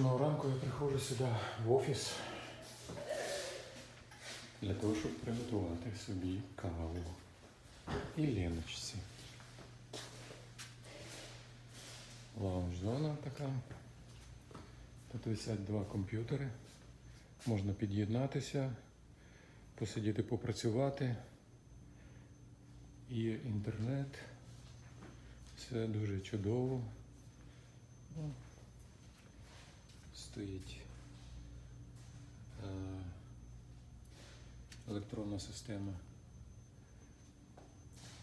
Кожного ранку я приходжу сюди в офіс для того, щоб приготувати собі каву і ліночці. Лаунж-зона така. Тут висять два комп'ютери. Можна під'єднатися, посидіти, попрацювати. І інтернет. Все дуже чудово. Стоїть е, електронна система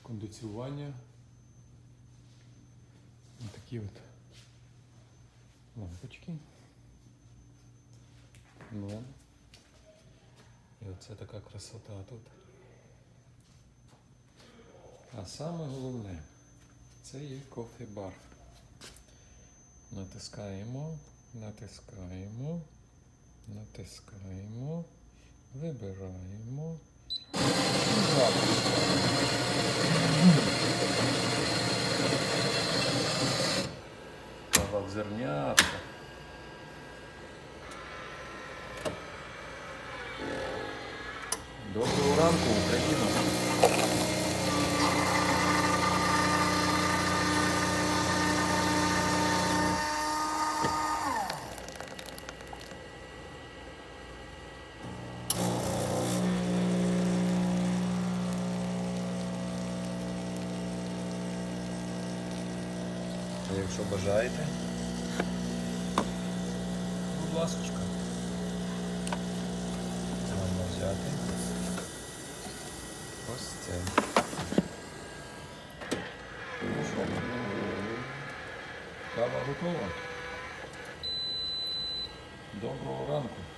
кондиціювання. Ось такі от лампочки. Ну. І оце така красота тут. А саме головне це є кофе-бар. Натискаємо, натискаємо, натискаємо, вибираємо. і запуск. Кава. Доброго ранку, Україна! Якщо бажаєте, будь ласочка. Можна взяти ось це. Ну що, кава готова. Доброго ранку.